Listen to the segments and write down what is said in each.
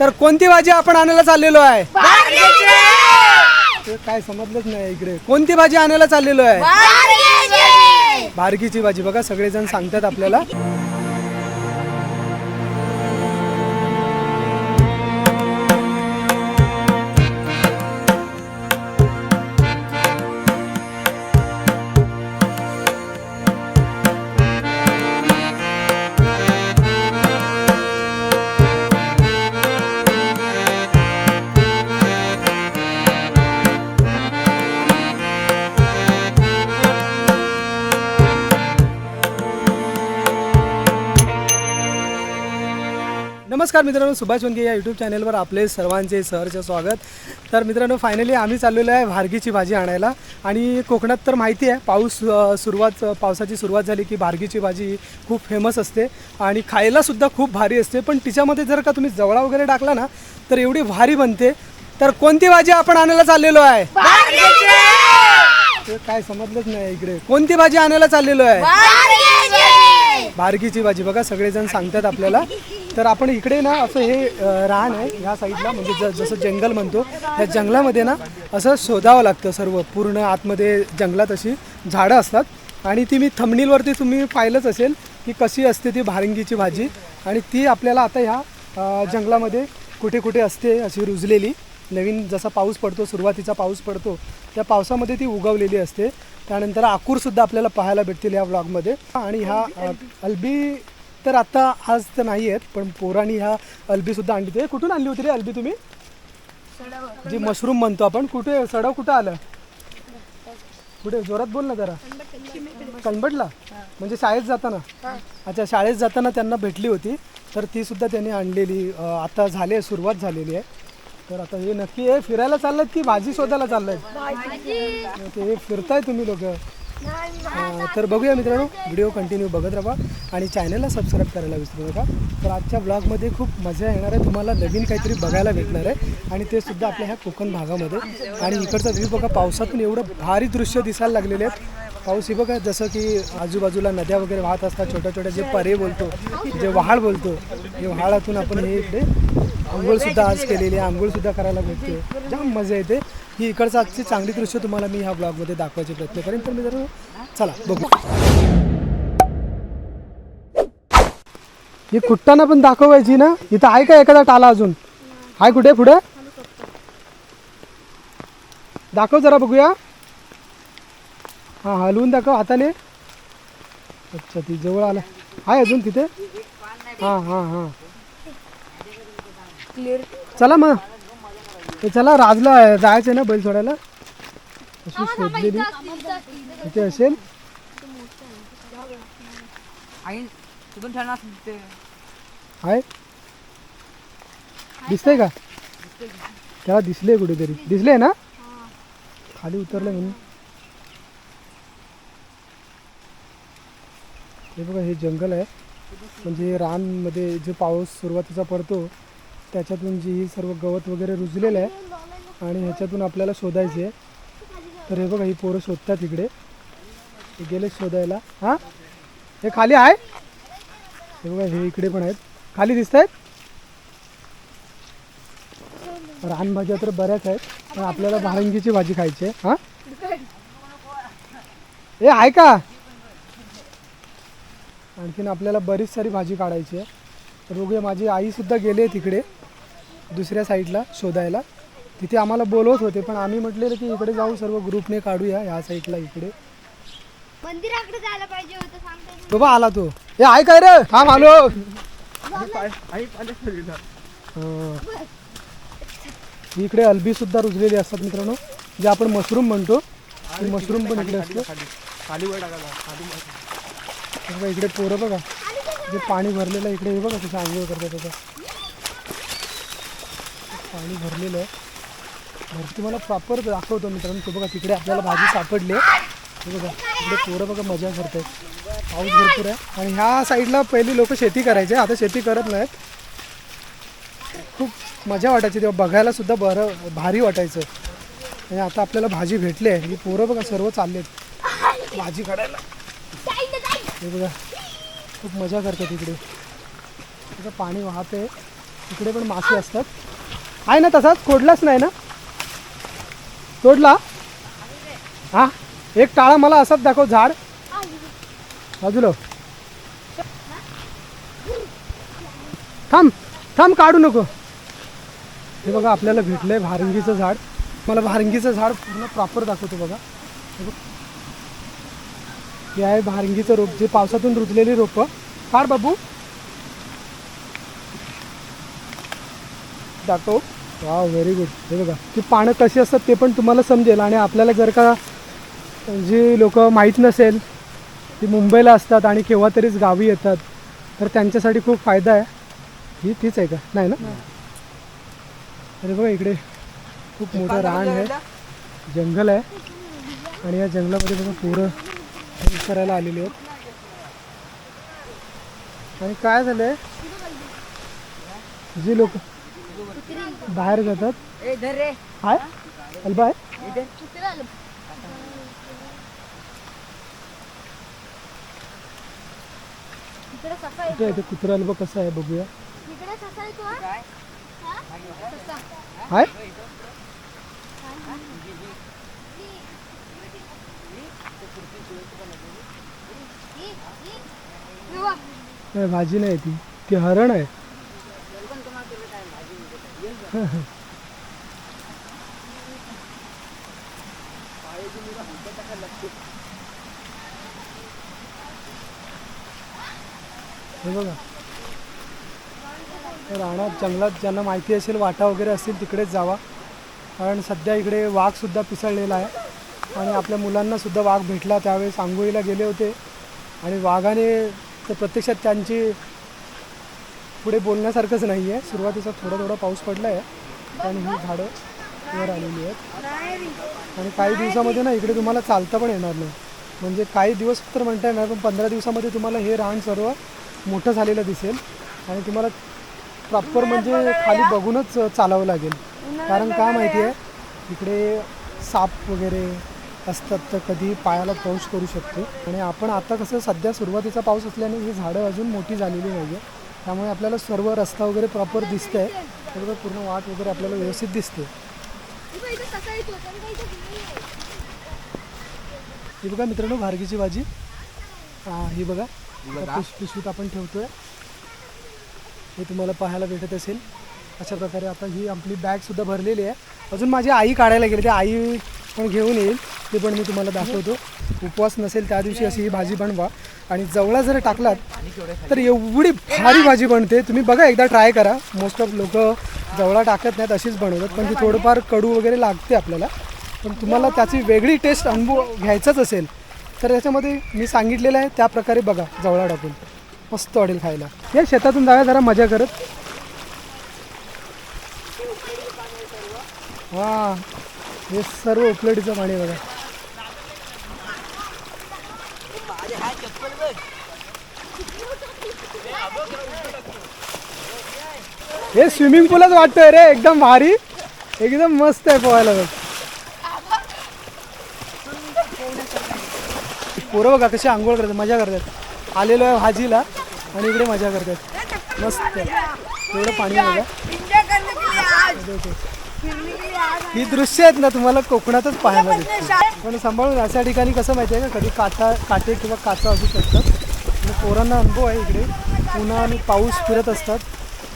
तर कोणती भाजी आपण आणायला चाललेलो आहे? ते काय समजलंच नाही इकडे. कोणती भाजी आणायला चाललेलो आहे? भारगीची भाजी. बघा सगळेजण सांगतात आपल्याला. नमस्कार मित्रांनो सुभाष वनगे या यूट्यूब चॅनलवर आपले सर्वांचे सहर्ष स्वागत. तर मित्रांनो फायनली आम्ही चाललेलो आहे भारगीची भाजी आणायला. आणि कोकणात तर माहिती आहे पाऊस सुरुवात पावसाची सुरुवात झाली की भारगीची भाजी खूप फेमस असते. आणि खायलासुद्धा खूप भारी असते. पण तिच्यामध्ये जर का तुम्ही जवळा वगैरे टाकला ना तर एवढी भारी बनते. तर कोणती भाजी आपण आणायला चाललेलो आहे? ते काय समजलंच नाही इकडे. कोणती भाजी आणायला चाललेलो आहे? भारगीची भाजी. बघा सगळेजण सांगतात आपल्याला. तर आपण इकडे ना असं हे रान आहे ह्या साईडला म्हणजे ज जसं जंगल म्हणतो त्या जंगलामध्ये ना असं शोधावं लागतं सर्व पूर्ण आतमध्ये जंगलात अशी झाडं असतात. आणि ती मी थमनीलवरती तुम्ही पाहिलंच असेल की कशी असते ती भारंगीची भाजी. आणि ती आपल्याला आता ह्या जंगलामध्ये कुठे कुठे असते अशी रुजलेली. नवीन जसा पाऊस पडतो सुरुवातीचा पाऊस पडतो त्या पावसामध्ये ती उगवलेली असते. त्यानंतर आकूरसुद्धा आपल्याला पाहायला भेटतील या ब्लॉगमध्ये आणि ह्या अल्बी तर आता आज तर नाही आहेत पण पोरांनी ह्या अल्बीसुद्धा आणली ते कुठून आणली होती रे अल्बी तुम्ही? जी मशरूम म्हणतो आपण. कुठे सडव कुठं आलं? कुठे? जोरात बोल ना जरा. कणबटला म्हणजे शाळेत जाताना? अच्छा शाळेत जाताना त्यांना भेटली होती. तर ती सुद्धा त्यांनी आणलेली. आता झाली सुरुवात झालेली आहे. तर आता हे नक्की आहे फिरायला चाललेत की भाजी शोधायला चाललेत? ते फिरताय तुम्ही लोक. तर बघूया मित्रांनो व्हिडिओ कंटिन्यू बघत राहा आणि चॅनलला सबस्क्राईब करायला विसरू नका. तर आजच्या ब्लॉगमध्ये खूप मजा येणार आहे. तुम्हाला नवीन काहीतरी बघायला भेटणार आहे. आणि ते सुद्धा आपल्या ह्या कोकण भागामध्ये. आणि इकडचा व्ह्यू बघा पावसातून एवढं भारी दृश्य दिसायला लागलेले आहेत. पाऊस हे बघा जसं की आजूबाजूला नद्या वगैरे वाहत असतात छोट्या छोट्या जे परे बोलतो जे वहाळ बोलतो हे वहाळातून आपण हे इकडे आंघोळसुद्धा आज केलेली आहे. आंघोळसुद्धा करायला भेटते जाम मजा येते. ही इकडचं आजची चांगली दृश्य तुम्हाला मी ह्या ब्लॉगमध्ये दाखवायचे प्रयत्न करेन. तर मित्रांनो चला बघू. ही कुट्टाना पण दाखवायची ना? इथं आहे का एखादा टाला अजून? आहे कुठे पुढे? दाखव जरा बघूया. हां हलवून दाखव हाताने. अच्छा ती जवळ आला. आहे अजून तिथे? हां हां हां. चला मग. ते चला राजला जायचं ना बैल सोडायला? अशी शोधलेली. इथे असेल. आहे दिसतंय का? त्याला दिसले कुठेतरी. दिसले ना? खाली उतरले म्हणून. हे बघा हे जंगल आहे. म्हणजे रानमध्ये जे पाऊस सुरुवातीचा पडतो त्याच्यातून जी ही सर्व गवत वगैरे रुजलेलं आहे आणि ह्याच्यातून आपल्याला शोधायचे आहे. तर हे बघा ही पोरं शोधतात इकडे. गेले शोधायला. हां? हे खाली आहे? हे बघा हे इकडे पण आहेत. खाली दिसत आहेत रानभाज्या तर बऱ्याच आहेत पण आपल्याला भारंगीची भाजी खायची आहे. हां? हे आहे का आणखीन आपल्याला बरीच सारी भाजी काढायची आहे. तर बघूया माझी आईसुद्धा गेली आहे तिकडे. दुसऱ्या साईडला शोधायला. तिथे आम्हाला बोलवत होते पण आम्ही म्हटलेलं की इकडे जाऊ सर्व ग्रुपने काढूया ह्या साईडला इकडे. मंदिराकडे जायला पाहिजे होतं सांगते तो बा आला तो. हे आहे काय रे? थांब आलो. हां. इकडे अल्बी सुद्धा रुजलेली असतात मित्रांनो जे आपण मशरूम म्हणतो. ते मशरूम पण इकडे असतो. हे बघा इकडे पोरं बघा. जे पाणी भरलेलं आहे इकडे हे बघा कसं आंघोळ करतात आता पाणी भरलेलं आहे. भरती मला प्रॉपर दाखवतो मित्रांनो. तो बघा तिकडे आपल्याला भाजी सापडली आहे. बघा इकडे पोरं बघा मजा करते पाऊस भरपूर आहे. आणि ह्या साईडला पहिली लोक शेती करायचे आता शेती करत नाहीत. खूप मजा वाटायची तेव्हा. बघायला सुद्धा बरं भारी वाटायचं. आणि आता आपल्याला भाजी भेटली आहे. ही पोरं बघा सर्व चाललेत. भाजी काढायला. हे बघा खूप मजा करतात इकडे. तिथं पाणी वाहते तिकडे इकडे पण मासे असतात. आहे ना तसाच? खोडलाच नाही ना? तोडला? हा? एक टाळा मला असाच दाखव झाड. बाजूला. थांब थांब काढू नको. हे बघा आपल्याला भेटलंय भारंगीचं झाड. मला भारंगीचं झाड पूर्ण प्रॉपर दाखवतो बघा. हे आहे भारंगीचं रोप जे पावसातून रुजलेली रोपं. काढ बाबू. दाखव. वा व्हेरी गुड हे बघा ती पानं कशी असतात ते पण तुम्हाला समजेल. आणि आपल्याला जर का जी लोक माहीत नसेल ती मुंबईला असतात आणि केव्हा तरीच गावी येतात तर त्यांच्यासाठी खूप फायदा आहे. ही तीच आहे का? नाही ना? अरे बघा इकडे खूप मोठं रान आहे. जंगल आहे. आणि या जंगलामध्ये बघा पोरं करायला आलेली आहेत. आणि काय झालंय? जी लोक बाहेर जातात? हाय? अल्बा आहे इथे इकडे ससा कुठे आहे ते कुत्रा अल्बा कसं आहे बघूया. हाय. नाही, भाजी नाही ती. ती हरण आहे. हे बघा. तर जंगलात ज्यांना माहिती असेल वाटा वगैरे असतील तिकडेच जावा. कारण सध्या इकडे वाघसुद्धा पिसळलेला आहे. आणि आपल्या मुलांना सुद्धा वाघ भेटला. त्यावेळेस आंघोळीला गेले होते. आणि वाघाने तर प्रत्यक्षात त्यांची पुढे बोलण्यासारखंच नाही आहे. सुरुवातीचा थोडा थोडा पाऊस पडला आहे पण ही झाडं वर आलेली आहेत. आणि काही दिवसामध्ये ना इकडे तुम्हाला चालता पण येणार नाही. म्हणजे काही दिवस तर म्हणता येणार पण पंधरा दिवसामध्ये तुम्हाला हे रान सर्व मोठं झालेलं दिसेल. आणि तुम्हाला प्रॉपर म्हणजे खाली बघूनच चालावं लागेल. कारण का माहिती आहे इकडे साप वगैरे असतात तर कधी पायाला पाऊस करू शकतो. आणि आपण आता कसं सध्या सुरुवातीचा पाऊस असल्याने ही झाडं अजून मोठी झालेली नाही आहे त्यामुळे आपल्याला सर्व रस्ता वगैरे प्रॉपर दिसतंय. आहे पूर्ण वाट वगैरे आपल्याला व्यवस्थित दिसते. हे बघ, मित्रांनो भारगीची भाजी. हा ही बघा. पिशवीत आपण ठेवतोय. हे तुम्हाला पाहायला भेटत असेल. अशा प्रकारे आता ही आपली बॅग सुद्धा भरलेली आहे. अजून माझी आई काढायला गेली. ते आई पण घेऊन येईल. ते पण मी तुम्हाला दाखवतो. उपवास नसेल त्या दिवशी अशी ही भाजी बनवा. आणि जवळा जर टाकलात तर एवढी भारी भाजी बनते. तुम्ही बघा एकदा ट्राय करा. मोस्ट ऑफ लोक जवळा टाकत नाहीत अशीच बनवतात. पण ती थोडंफार कडू वगैरे लागते आपल्याला. पण तुम्हाला त्याची वेगळी टेस्ट अनुभव घ्यायचाच असेल तर त्याच्यामध्ये मी सांगितलेलं आहे त्या प्रकारे बघा जवळा टाकून. मस्त वाटेल खायला. या शेतातून जाऊया जरा मजा करत. वा. हे सर्व उकलडीचं पाणी बघा. हे स्विमिंग पूलच वाटतोय रे एकदम भारी. एकदम मस्त आहे पोहायला बघ. पोरं बघा कशी आंघोळ करतात मजा करतात. आलेलो आहे भाजीला आणि इकडे मजा करतात. मस्त एवढं पाणी बघा. ही दृश्य आहेत ना तुम्हाला कोकणातच पाहायला भेटतील पण सांभाळून अशा ठिकाणी कसं माहिती आहे का कधी काटा काटे किंवा काचा असू शकतात. आणि पोरांना अनुभव आहे इकडे. उन्हा आणि पाऊस फिरत असतात.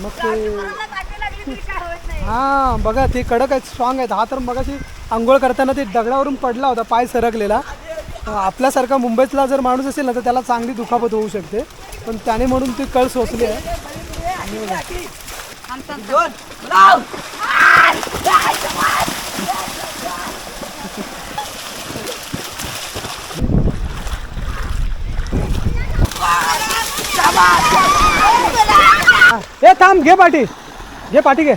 मग ते हा बघा ते कडक आहेत स्ट्रॉंग आहेत. हा तर मग आंघोळ करताना ते दगडावरून पडला होता पाय सरकलेला. आपल्यासारखा मुंबईतला जर माणूस असेल ना तर त्याला चांगली दुखापत होऊ शकते. पण त्याने म्हणून ती कळ सोचली आहे. हा, ए थांब घे पाठी घे पाठी घे.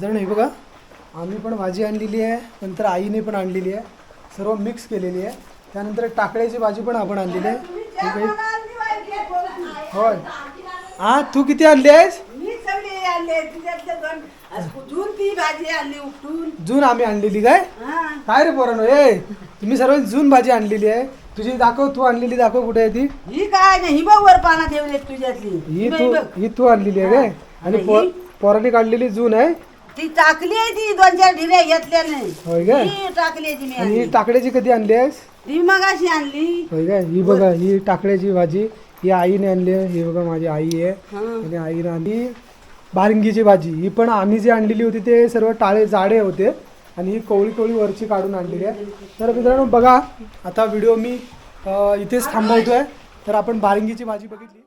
जण हे बघा. आम्ही पण भाजी आणलेली आहे नंतर आईने पण आणलेली आहे. सर्व मिक्स केलेली आहे. त्यानंतर टाकळ्याची भाजी पण आपण आणलेली आहे. हे होय. हा तू किती आणली आहेस? जून आम्ही आणलेली काय? काय रे पोरानो ए तुम्ही सर्व जून भाजी आणलेली आहे. तुझी दाखव तू आणलेली दाखव कुठे आहे ती. ही काय नाही ही बघ वर पाना ठेवली तुझ्यातली. ही तू. ही तू आणलेली आहे काय आणि? पोराने काढलेली जून आहे. ती टाकली आहे ती दोन चार ढिऱ्या घेतल्या नाही होय काय? ही टाकली आहे ती मी आणि ही आणली. टाकड्याची कधी आणली आहेस? ती मग अशी आणली. होय काय? ही बघा ही टाकड्याची भाजी ही आईने आणली आहे. ही बघा माझी आई आहे. हा. आणि आईने आणली बारंगीची भाजी. ही पण आम्ही जी आणलेली होती ते सर्व टाळे जाडे होते. आणि ही कवळी कवळी वरची काढून आणलेली आहे. तर मित्रांनो बघा आता व्हिडिओ मी अ, इथेच थांबवतोय. तर आपण बारंगीची भाजी बघितली.